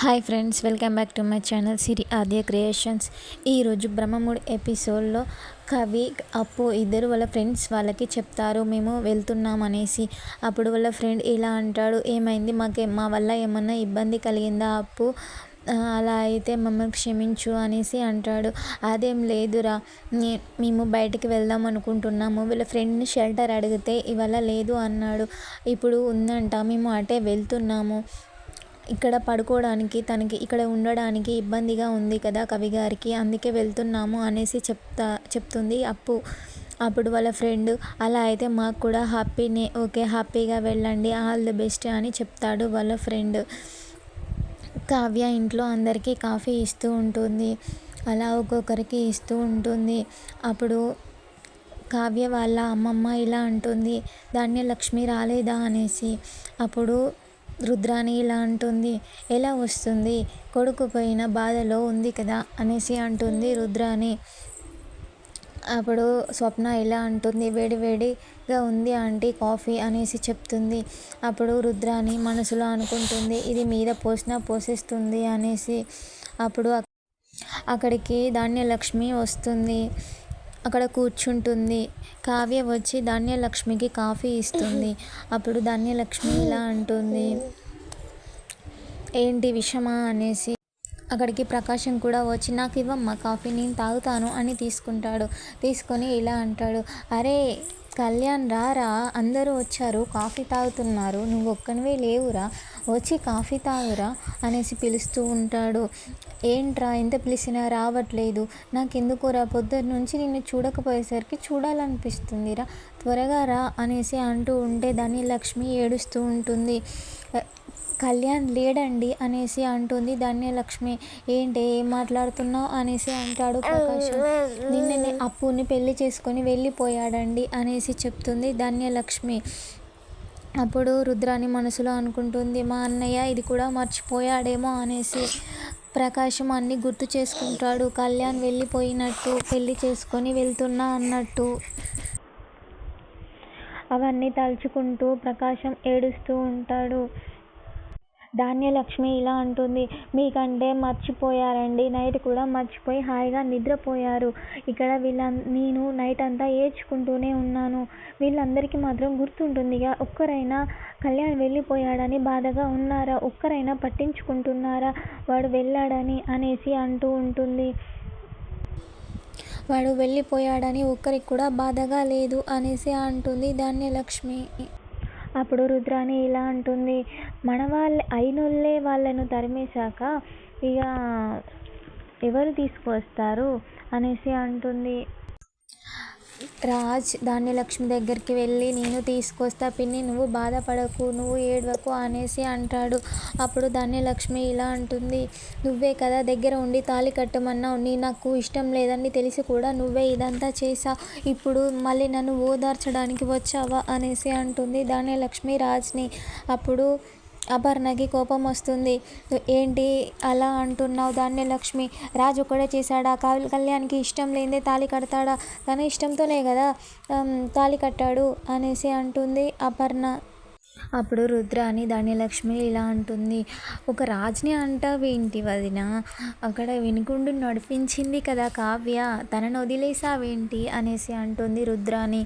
Hi friends welcome back to my channel Siri Aadya creations. ఈరోజు బ్రహ్మముడి ఎపిసోడ్లో కవి అప్పు ఇద్దరు వాళ్ళ ఫ్రెండ్స్ వాళ్ళకి చెప్తారు మేము వెళ్తున్నాం అనేసి. అప్పుడు వాళ్ళ ఫ్రెండ్ ఇలా అంటాడు ఏమైంది? మాకే మా వల్ల ఏమన్నా ఇబ్బంది కలిగిందా అప్పు? అలా అయితే మమ్మల్ని క్షమించు అనేసి అంటాడు. అదేం లేదురా మేము బయటికి వెళ్దాం అనుకుంటున్నాము. వీళ్ళ ఫ్రెండ్ని షెల్టర్ అడిగితే ఇవాళ లేదు అన్నాడు. ఇప్పుడు ఉందంట మేము అటే వెళ్తున్నాము. ఇక్కడ పడుకోవడానికి తనకి ఇక్కడ ఉండడానికి ఇబ్బందిగా ఉంది కదా కవి గారికి. అందుకే వెళ్తున్నాము అనేసి చెప్తా చెప్తుంది అప్పు. అప్పుడు వాళ్ళ ఫ్రెండ్ అలా అయితే మాకు కూడా హ్యాపీనే ఓకే హ్యాపీగా వెళ్ళండి ఆల్ ది బెస్ట్ అని చెప్తాడు వాళ్ళ ఫ్రెండ్. కావ్య ఇంట్లో అందరికీ కాఫీ ఇస్తూ ఉంటుంది. అలా ఒక్కొక్కరికి ఇస్తూ ఉంటుంది. అప్పుడు కావ్య వాళ్ళ అమ్మమ్మ ఇలా అంటుంది ధాన్యలక్ష్మి రాలేదా అనేసి. అప్పుడు రుద్రాణి ఇలా అంటుంది. ఎలా వస్తుంది? కొడుకు పోయిన బాధలో ఉంది కదా? అనేసి అంటుంది రుద్రాణి. అప్పుడు స్వప్న ఇలా అంటుంది. వేడివేడిగా ఉంది ఆంటీ కాఫీ అనేసి చెప్తుంది. అప్పుడు రుద్రాణి మనసులో అనుకుంటుంది. ఇది మీద పోసినా పోషిస్తుంది అనేసి. అప్పుడు అక్కడికి ధాన్యలక్ష్మి వస్తుంది. అక్కడ కూర్చుంటుంది. కావ్య వచ్చి ధాన్యలక్ష్మికి కాఫీ ఇస్తుంది. అప్పుడు ధాన్యలక్ష్మి ఇలా అంటుంది. ఏంటి విషమా అనేసి. అక్కడికి ప్రకాశం కూడా వచ్చి నాకు ఇవ్వమ్మా కాఫీ నేను తాగుతాను అని తీసుకుంటాడు. తీసుకొని ఇలా అంటాడు. అరే కళ్యాణ్ రారా అందరూ వచ్చారు. కాఫీ తాగుతున్నారు. నువ్వు ఒక్కనివే లేవురా. వచ్చి కాఫీ తాగురా అనేసి పిలుస్తూ ఉంటాడు. ఏంట్రా ఎంత పిలిచినా రావట్లేదు. నాకు పొద్దున్న నుంచి నిన్ను చూడకపోయేసరికి చూడాలనిపిస్తుందిరా. త్వరగా రా అనేసి అంటూ ఉంటే దాన్ని లక్ష్మి ఏడుస్తూ ఉంటుంది. కళ్యాణ్ లేడండి అనేసి అంటుంది. ధన్యలక్ష్మి ఏంటి ఏం మాట్లాడుతున్నావు అనేసి అంటాడు ప్రకాశం. నిన్ననే అప్పుని పెళ్ళి చేసుకొని వెళ్ళిపోయాడండి అనేసి చెప్తుంది ధన్యలక్ష్మి అప్పుడు రుద్రాని మనసులో అనుకుంటుంది మా అన్నయ్య ఇది కూడా మర్చిపోయాడేమో అనేసి ప్రకాశం అన్ని గుర్తు చేసుకుంటాడు. కళ్యాణ్ వెళ్ళిపోయినట్టు పెళ్ళి చేసుకొని వెళ్తున్నా అన్నట్టు. అవన్నీ తలుచుకుంటూ ప్రకాశం ఏడుస్తూ ఉంటాడు. ధాన్యలక్ష్మి ఇలా అంటుంది. మీకంటే మర్చిపోయారండి. నైట్ కూడా మర్చిపోయి హాయిగా నిద్రపోయారు. ఇక్కడ వీళ్ళ నేను నైట్ అంతా ఏడ్చుకుంటూనే ఉన్నాను. వీళ్ళందరికీ మాత్రం గుర్తుంటుందిగా ఒక్కరైనా కళ్యాణ్ వెళ్ళిపోయాడని బాధగా ఉన్నారా? ఒక్కరైనా పట్టించుకుంటున్నారా? వాడు వెళ్ళాడని అనేసి అంటూ ఉంటుంది. వాడు వెళ్ళిపోయాడని ఒక్కరికి కూడా బాధగా లేదు అనేసి అంటుంది ధాన్యలక్ష్మి. అప్పుడు రుద్రాణి ఇలా అంటుంది మన వాళ్ళే అయినోళ్ళే వాళ్ళను తరిమేశాక ఇక ఎవరు తీసుకువస్తారు? అనేసి అంటుంది. రాజ్ ధాన్యలక్ష్మి దగ్గరికి వెళ్ళి నేను తీసుకొస్తా పిన్ని నువ్వు బాధపడకు నువ్వు ఏడవకు అనేసి అంటాడు. అప్పుడు ధాన్యలక్ష్మి ఇలా అంటుంది నువ్వే కదా దగ్గర ఉండి తాళి కట్టమన్నావు నీ నాకు ఇష్టం లేదని తెలిసి కూడా నువ్వే ఇదంతా చేసా ఇప్పుడు మళ్ళీ నన్ను ఓదార్చడానికి వచ్చావా? అనేసి అంటుంది ధాన్యలక్ష్మి రాజ్ని. అప్పుడు అపర్ణకి కోపం వస్తుంది. ఏంటి అలా అంటున్నావు ధాన్యలక్ష్మి రాజు ఒక్కడే చేశాడా? కళ్యాణ్కి ఇష్టం లేదే తాళి కడతాడా? తన ఇష్టంతోనే కదా తాళి కట్టాడు అనేసి అంటుంది అపర్ణ. అప్పుడు రుద్ర అని ఇలా అంటుంది. ఒక రాజుని అంటావేంటి వదిన? అక్కడ వినుకుండు నడిపించింది కదా కావ్య. తనను వదిలేసావేంటి అనేసి అంటుంది రుద్రాని.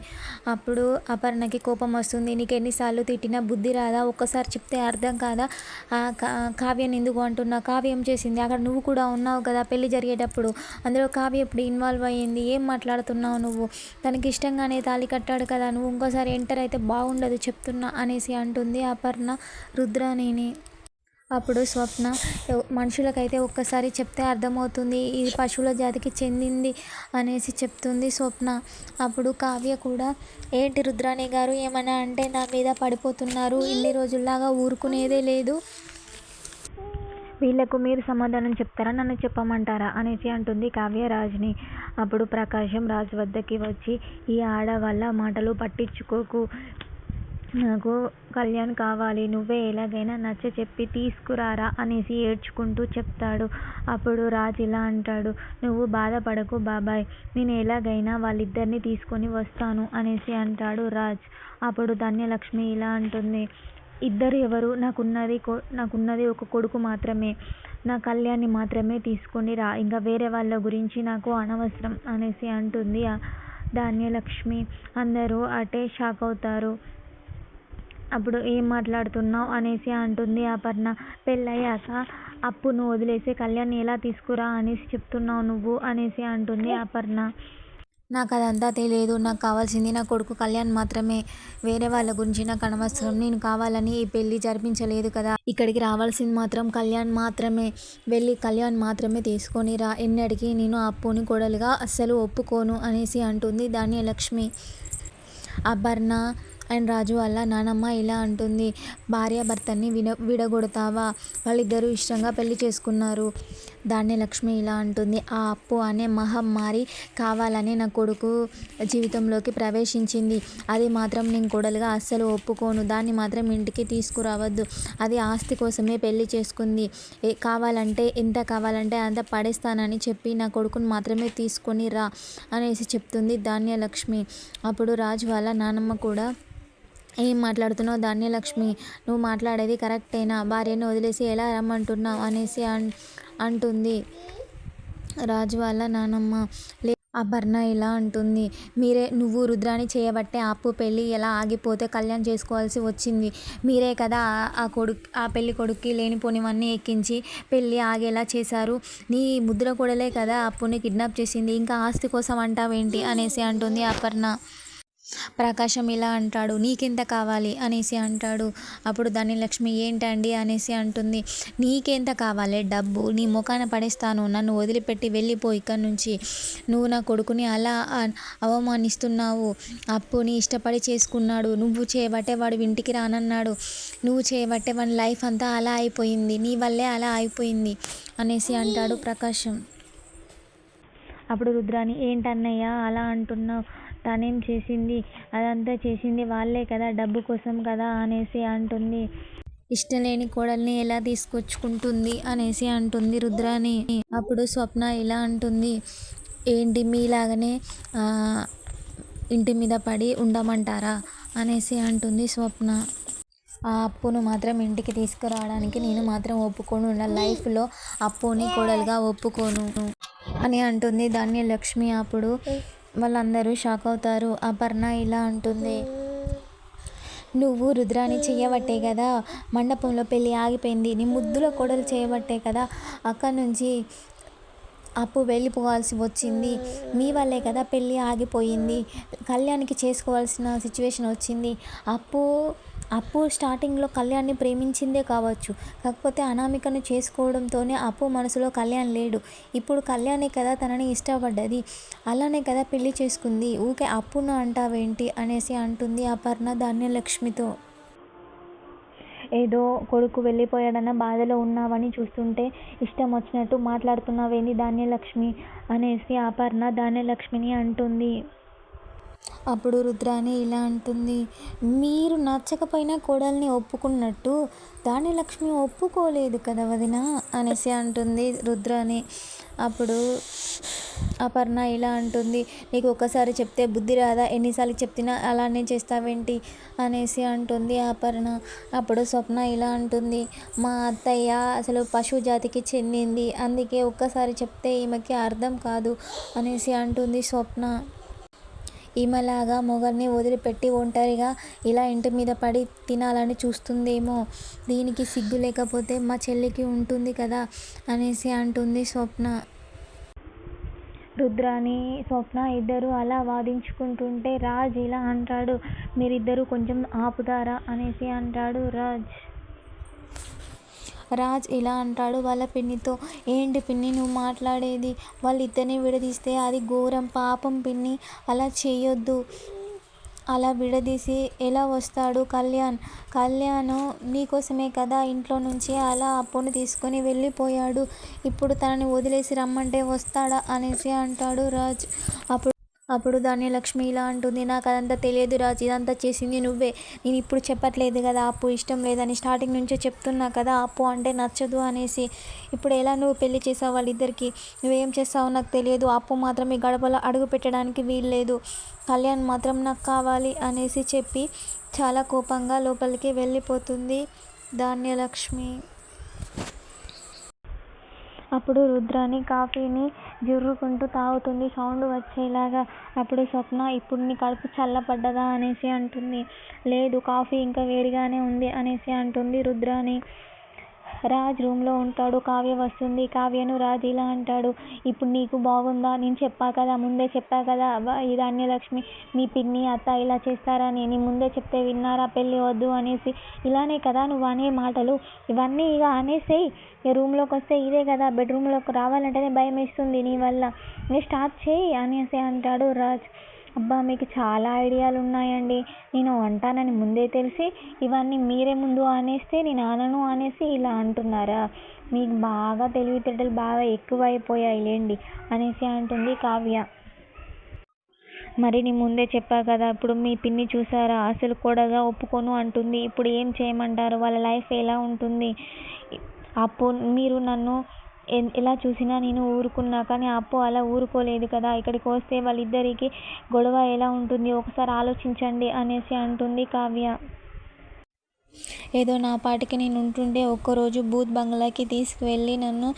అప్పుడు అపర్ణకి కోపం వస్తుంది. నీకు ఎన్నిసార్లు తిట్టినా బుద్ధి రాదా? ఒక్కసారి చెప్తే అర్థం కాదా? కావ్యని ఎందుకు అంటున్నా? కావ్యం చేసింది. అక్కడ నువ్వు కూడా ఉన్నావు కదా పెళ్ళి జరిగేటప్పుడు. అందులో కావ్య ఇప్పుడు ఇన్వాల్వ్ అయ్యింది? ఏం మాట్లాడుతున్నావు నువ్వు? తనకి ఇష్టంగానే తాళి కట్టాడు కదా. నువ్వు ఇంకోసారి ఎంటర్ అయితే బాగుండదు చెప్తున్నా అనేసి అంటుంది అపర్ణ రుద్రాణిని. అప్పుడు స్వప్న మనుషులకైతే ఒక్కసారి చెప్తే అర్థమవుతుంది ఇది పశువుల జాతికి చెందింది అనేసి చెప్తుంది స్వప్న. అప్పుడు కావ్య కూడా ఏంటి రుద్రాణి గారు ఏమైనా అంటే నా మీద పడిపోతున్నారు ఇన్ని రోజుల్లాగా ఊరుకునేదే లేదు. వీళ్ళకు మీరు సమాధానం చెప్తారా నన్ను చెప్పమంటారా? అనేసి అంటుంది కావ్యరాజుని అప్పుడు ప్రకాశం రాజు వద్దకి వచ్చి ఈ ఆడవాళ్ళ మాటలు పట్టించుకోకు నాకు కళ్యాణ్ కావాలి నువ్వే ఎలాగైనా నచ్చ చెప్పి తీసుకురారా అనేసి ఏడ్చుకుంటూ చెప్తాడు. అప్పుడు రాజ్ ఇలా అంటాడు నువ్వు బాధపడకు బాబాయ్ నేను ఎలాగైనా వాళ్ళిద్దరిని తీసుకొని వస్తాను అనేసి అంటాడు రాజ్. అప్పుడు ధన్యలక్ష్మి ఇలా అంటుంది ఇద్దరు ఎవరు? నాకున్నది కొ నాకున్నది ఒక కొడుకు మాత్రమే. నా కళ్యాణ్ని మాత్రమే తీసుకొని రా ఇంకా వేరే వాళ్ళ గురించి నాకు అనవసరం అనేసి అంటుంది ధాన్యలక్ష్మి. అందరూ అటే షాక్ అవుతారు. అప్పుడు ఏం మాట్లాడుతున్నావు అనేసి అంటుంది అపర్ణ. పెళ్ళయ్యాక అప్పును వదిలేసి కళ్యాణ్ని ఎలా తీసుకురా అనేసి చెప్తున్నావు నువ్వు అనేసి అంటుంది అపర్ణ. నాకు అదంతా తెలియదు. నాకు కావాల్సింది నా కొడుకు కళ్యాణ్ మాత్రమే. వేరే వాళ్ళ గురించి నాకు అనవసరం. నేను కావాలని ఈ పెళ్ళి జరిపించలేదు కదా. ఇక్కడికి రావాల్సింది మాత్రం కళ్యాణ్ మాత్రమే. వెళ్ళి కళ్యాణ్ మాత్రమే తీసుకొని రా. ఎన్నడికి నేను అప్పుని కొడలుగా అస్సలు ఒప్పుకోను అనేసి అంటుంది ధాన్యలక్ష్మి. అపర్ణ అండ్ రాజు వాళ్ళ నానమ్మ ఇలా అంటుంది. భార్యాభర్తని విడ విడగొడతావా? వాళ్ళిద్దరూ ఇష్టంగా పెళ్ళి చేసుకున్నారు. ధాన్యలక్ష్మి ఇలా అంటుంది. ఆ అప్పు అనే మహమ్మారి కావాలని నా కొడుకు జీవితంలోకి ప్రవేశించింది. అది మాత్రం నేను కొడలుగా అస్సలు ఒప్పుకోను. దాన్ని మాత్రం ఇంటికి తీసుకురావద్దు. అది ఆస్తి కోసమే పెళ్ళి చేసుకుంది. ఏ కావాలంటే ఎంత కావాలంటే అంత పడేస్తానని చెప్పి నా కొడుకుని మాత్రమే తీసుకొని రా అనేసి చెప్తుంది ధాన్యలక్ష్మి. అప్పుడు రాజు వాళ్ళ నానమ్మ కూడా ఏం మాట్లాడుతున్నావు ధాన్యలక్ష్మి నువ్వు మాట్లాడేది కరెక్టేనా? భార్యను వదిలేసి ఎలా రమ్మంటున్నావు? అనేసి అన్ అంటుంది. రాజు వాళ్ళ నానమ్మ లే అపర్ణ ఇలా అంటుంది. మీరే నువ్వు రుద్రాని చేయబట్టే అప్పు పెళ్ళి ఎలా ఆగిపోతే కళ్యాణ్ చేసుకోవాల్సి వచ్చింది. మీరే కదా ఆ కొడుకు ఆ పెళ్ళి కొడుక్కి లేనిపోనివన్నీ ఎక్కించి పెళ్ళి ఆగేలా చేశారు. నీ ముద్ర కూడలే కదా అప్పుని కిడ్నాప్ చేసింది. ఇంకా ఆస్తి కోసం అంటావేంటి? అనేసి అంటుంది అపర్ణ. ప్రకాశం ఇలా అంటాడు నీకెంత కావాలి? అనేసి అంటాడు. అప్పుడు ధనలక్ష్మి ఏంటండి? అనేసి అంటుంది. నీకెంత కావాలి? డబ్బు. నీ ముఖాన పడేస్తాను. నన్ను వదిలిపెట్టి వెళ్ళిపో ఇక్కడి నుంచి. నువ్వు నా కొడుకుని అలా అవమానిస్తున్నావు. అప్పుని ఇష్టపడి చేసుకున్నాడు. నువ్వు చేయబట్టే వాడు ఇంటికి రానన్నాడు. నువ్వు చేయబట్టే వాడి లైఫ్ అంతా అలా అయిపోయింది. నీ వల్లే అలా అయిపోయింది. అనేసి అంటాడు ప్రకాశం. అప్పుడు రుద్రాని ఏంటన్నయ్య? అలా అంటున్నావు. తనేం చేసింది? అదంతా చేసింది వాళ్ళే కదా డబ్బు కోసం కదా అనేసి అంటుంది. ఇష్టం లేని కోడల్ని ఎలా తీసుకొచ్చుకుంటుంది అనేసి అంటుంది రుద్రాని. అప్పుడు స్వప్న ఇలా అంటుంది. ఏంటి మీలాగనే ఇంటి మీద పడి ఉండమంటారా? అనేసి అంటుంది స్వప్న. ఆ అప్పును మాత్రం ఇంటికి తీసుకురావడానికి నేను మాత్రం ఒప్పుకోను. నా లైఫ్లో అప్పుని కోడలుగా ఒప్పుకోను అని అంటుంది ధాన్యలక్ష్మి అప్పుడు. వాళ్ళందరూ షాక్ అవుతారు. అపర్ణ ఇలా అంటుంది. నువ్వు రుద్రాని చేయబట్టే కదా. మండపంలో పెళ్ళి ఆగిపోయింది. నీ ముద్దుల కొడలు చేయబట్టే కదా. అక్కడి నుంచి అప్పు వెళ్ళిపోవాల్సి వచ్చింది. మీ వల్లే కదా పెళ్ళి ఆగిపోయింది. కళ్యాణ్కి చేసుకోవాల్సిన సిచ్యువేషన్ వచ్చింది. అప్పు అప్పు స్టార్టింగ్లో కళ్యాణ్ని ప్రేమించిందే కావచ్చు. కాకపోతే అనామికను చేసుకోవడంతోనే అప్పు మనసులో కళ్యాణ్ లేడు. ఇప్పుడు కళ్యాణే కదా తనని ఇష్టపడ్డది. అలానే కదా పెళ్ళి చేసుకుంది. ఊకే అప్పున అంటావేంటి అనేసి అంటుంది అపర్ణ ధాన్యలక్ష్మితో. ఏదో కొడుకు వెళ్ళిపోయాడన్న బాధలో ఉన్నావని చూస్తుంటే ఇష్టం వచ్చినట్టు మాట్లాడుతున్నావేంది ధాన్యలక్ష్మి అనేసి అపర్ణ ధాన్యలక్ష్మిని అంటుంది. అప్పుడు రుద్రాని ఇలా అంటుంది మీరు నచ్చకపోయినా కోడల్ని ఒప్పుకున్నట్టు లక్ష్మి ఒప్పుకోలేదు కదా వదిన అనేసి అంటుంది రుద్రాని. అప్పుడు అపర్ణ ఇలా అంటుంది నీకు ఒక్కసారి చెప్తే బుద్ధి రాదా? ఎన్నిసార్లు చెప్తున్నా అలానే చేస్తావేంటి? అనేసి అంటుంది అపర్ణ. అప్పుడు స్వప్న ఇలా అంటుంది మా అత్తయ్య అసలు పశు జాతికి చెందింది అందుకే ఒక్కసారి చెప్తే ఈమెకి అర్థం కాదు అనేసి అంటుంది స్వప్న. ఈమెలాగా మొగల్ని వదిలిపెట్టి ఒంటరిగా ఇలా ఇంటి మీద పడి తినాలని చూస్తుందేమో. దీనికి సిగ్గు లేకపోతే మా చెల్లికి ఉంటుంది కదా అనేసి అంటుంది స్వప్న. రుద్రాని స్వప్న ఇద్దరు అలా వాదించుకుంటుంటే రాజ్ ఇలా అంటాడు మీరిద్దరూ కొంచెం ఆపుతారా? అనేసి అంటాడు రాజ్. రాజ్ ఇలా అంటాడు? వాళ్ళ పిన్నితో ఏంటి పిన్ని నువ్వు మాట్లాడేది? వాళ్ళిద్దరిని విడదీస్తే అది ఘోరం పాపం పిన్ని అలా చేయొద్దు అలా విడదీసి ఎలా వస్తాడు కళ్యాణ్? కళ్యాణ్ నీకోసమే కదా ఇంట్లో నుంచి అలా అప్పును తీసుకొని వెళ్ళిపోయాడు. ఇప్పుడు తనని వదిలేసి రమ్మంటే వస్తాడా? అనేసి అంటాడు రాజ్. అప్పుడు అప్పుడు ధాన్యలక్ష్మి ఇలా అంటుంది నాకు అదంతా తెలియదు రాజు ఇదంతా చేసింది నువ్వే. నేను ఇప్పుడు చెప్పట్లేదు కదా అప్పు ఇష్టం లేదని స్టార్టింగ్ నుంచే చెప్తున్నా కదా అప్పు అంటే నచ్చదు అనేసి. ఇప్పుడు ఎలా నువ్వు పెళ్ళి చేసావు వాళ్ళిద్దరికి? నువ్వేం చేస్తావో నాకు తెలియదు అప్పు మాత్రం ఈ గడపలో అడుగు పెట్టడానికి వీల్లేదు కళ్యాణ్ మాత్రం నాకు కావాలి అనేసి చెప్పి చాలా కోపంగా లోపలికి వెళ్ళిపోతుంది ధాన్యలక్ష్మి. అప్పుడు రుద్రాని కాఫీని జుర్రుకుంటూ తాగుతుంది. సౌండ్ వచ్చేలాగా అప్పుడు స్వప్న ఇప్పుడు నీ కడుపు చల్లబడ్డదా అనేసి అంటుంది. లేదు కాఫీ ఇంకా వేడిగానే ఉంది అనేసి అంటుంది రుద్రాని రాజ్ రూమ్లో ఉంటాడు కావ్య వస్తుంది కావ్యను రాజ్ ఇలా అంటాడు. ఇప్పుడు నీకు బాగుందా? నేను చెప్పా కదా ముందే చెప్పా కదా ఈ ధాన్యలక్ష్మి మీ పిన్ని అత్త ఇలా చేస్తారని నేను ముందే చెప్తే విన్నారా? పెళ్ళి వద్దు అనేసి. ఇలానే కదా నువ్వు అనే మాటలు ఇవన్నీ ఇక అనేసేయి. రూమ్లోకి వస్తే ఇదే కదా బెడ్రూమ్లోకి రావాలంటేనే భయం వేస్తుంది నీ వల్ల. నేను స్టార్ట్ చేయి అనేసి అంటాడు రాజ్. అబ్బా మీకు చాలా ఐడియాలు ఉన్నాయండి. నేను అంటానని ముందే తెలిసి ఇవన్నీ మీరే ముందు ఆనేస్తే నేను ఆనను అనేసి ఇలా అంటున్నారా? మీకు బాగా తెలివితేటలు బాగా ఎక్కువైపోయాయి లేండి అనేసి అంటుంది కావ్య. మరి నీ ముందే చెప్పా కదా ఇప్పుడు మీ పిన్ని చూసారా? అసలు కూడా ఒప్పుకోను అంటుంది. ఇప్పుడు ఏం చేయమంటారు? వాళ్ళ లైఫ్ ఎలా ఉంటుంది? అప్పుడు మీరు నన్ను ఎలా చూసినా నేను ఊరుకున్నా కానీ అప్పు అలా ఊరుకోలేదు కదా. ఇక్కడికి వస్తే వాళ్ళిద్దరికి గొడవ ఎలా ఉంటుంది? ఒకసారి ఆలోచించండి అనేసి అంటుంది కావ్య. ఏదో నా పాటికి నేను ఉంటుండే ఒక్కరోజు బూత్ బంగ్లాకి తీసుకువెళ్ళి నన్ను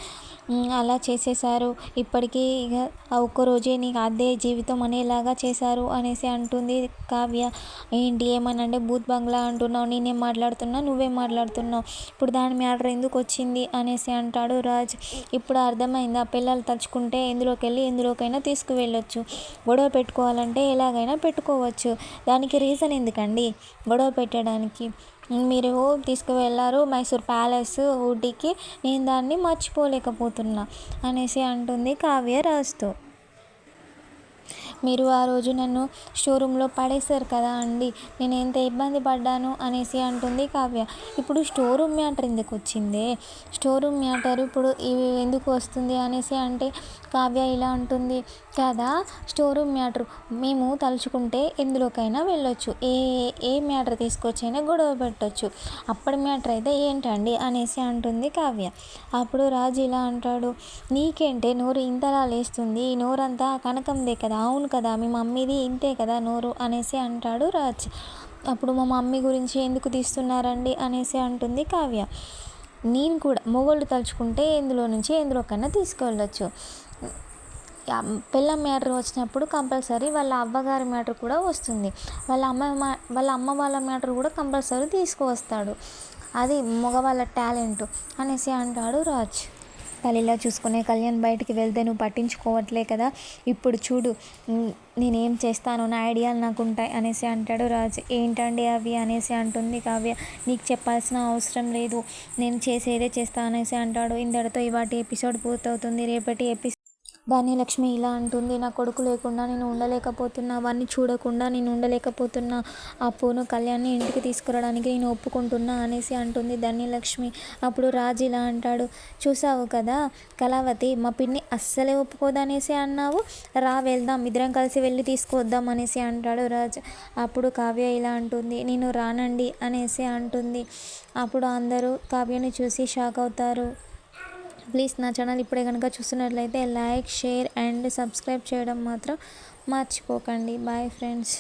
అలా చేసేసారు ఇప్పటికీ ఇక ఆ ఒక్కరోజే నీకు అదే జీవితం అనేలాగా చేశారు అనేసి అంటుంది కావ్య. ఏంటి ఏమనంటే బూత్ బంగ్లా అంటున్నావు నేనేం మాట్లాడుతున్నా నువ్వేం మాట్లాడుతున్నావు? ఇప్పుడు దాని మ్యాటర్ ఎందుకు వచ్చింది అనేసి అంటాడు రాజ్. ఇప్పుడు అర్థమైంది? ఆ పిల్లలు తలుచుకుంటే ఎందులోకి వెళ్ళి ఎందులోకైనా తీసుకువెళ్ళొచ్చు. గొడవ పెట్టుకోవాలంటే ఎలాగైనా పెట్టుకోవచ్చు. దానికి రీజన్ ఎందుకండి? గొడవ పెట్టడానికి. మీరు తీసుకువెళ్ళారు మైసూర్ ప్యాలెస్ ఊటీకి నేను దాన్ని మర్చిపోలేకపోతున్నా అనేసి అంటుంది కావ్య రాస్తూ మీరు ఆ రోజు నన్ను షోరూంలో పడేశారు కదా అండి. నేను ఎంత ఇబ్బంది పడ్డాను అనేసి అంటుంది కావ్య. ఇప్పుడు స్టోర్ రూమ్ మ్యాటర్ ఎందుకు వచ్చిందే? స్టోర్ రూమ్ మ్యాటర్ ఇప్పుడు ఇవి ఎందుకు వస్తుంది అనేసి అంటే కావ్య ఇలా అంటుంది. కదా స్టోర్ రూమ్ మ్యాటర్ మేము తలుచుకుంటే ఎందులోకైనా వెళ్ళొచ్చు. ఏ ఏ మ్యాటర్ తీసుకొచ్చైనా గొడవ పెట్టచ్చు. అప్పటి మ్యాటర్ అయితే ఏంటండి అనేసి అంటుంది కావ్య. అప్పుడు రాజు ఇలా అంటాడు నీకేంటే నోరు ఇంతలా లేస్తుంది. ఈ నోరంతా కనకందే కదా. అవును కదా మీ మమ్మీది ఇంతే కదా నోరు అనేసి అంటాడు రాజ్. అప్పుడు మా మమ్మీ గురించి ఎందుకు తీస్తున్నారండి అనేసి అంటుంది కావ్య. నేను కూడా మొగోళ్ళు తలుచుకుంటే ఎందులో నుంచి ఎందులోకైనా తీసుకెళ్ళచ్చు. పిల్ల మ్యాటర్ వచ్చినప్పుడు కంపల్సరీ వాళ్ళ అవ్వగారి మ్యాటర్ కూడా వస్తుంది. వాళ్ళ అమ్మ వాళ్ళ అమ్మ వాళ్ళ మ్యాటర్ కూడా కంపల్సరీ తీసుకువస్తాడు. అది మగవాళ్ళ టాలెంట్ అనేసి అంటాడు రాజ్. తల్లిలా చూసుకునే కళ్యాణ్ బయటికి వెళ్తే నువ్వు పట్టించుకోవట్లే కదా. ఇప్పుడు చూడు నేనేం చేస్తాను నా ఐడియాలు నాకు ఉంటాయి అనేసి అంటాడు రాజు. ఏంటండి అవి అనేసి అంటుంది కావ్య. నీకు చెప్పాల్సిన అవసరం లేదు. నేను చేసేదే చేస్తా అనేసి అంటాడు. ఇంతటితో ఇవాటి ఎపిసోడ్ పూర్తవుతుంది. రేపటి ఎపిసోడ్ ధాన్యలక్ష్మి ఇలా అంటుంది నా కొడుకు లేకుండా నేను ఉండలేకపోతున్నా అవన్నీ చూడకుండా నేను ఉండలేకపోతున్నా ఆ పూను కళ్యాణ్ని ఇంటికి తీసుకురావడానికి నేను ఒప్పుకుంటున్నా అనేసి అంటుంది ధాన్యలక్ష్మి. అప్పుడు రాజు ఇలా అంటాడు చూసావు కదా కళావతి మా పిన్ని అస్సలే ఒప్పుకోదనేసి అన్నావు. రా వెళ్దాం ఇద్దరం కలిసి వెళ్ళి తీసుకొద్దాం అనేసి అంటాడు రాజు. అప్పుడు కావ్య ఇలా అంటుంది నేను రానండి అనేసి అంటుంది. అప్పుడు అందరూ కావ్యని చూసి షాక్ అవుతారు. ప్లీజ్ నా ఛానల్ ఇప్పుడే కనుక చూస్తున్నట్లయితే లైక్ షేర్ అండ్ సబ్స్క్రైబ్ చేయడం మాత్రం మర్చిపోకండి. Bye friends.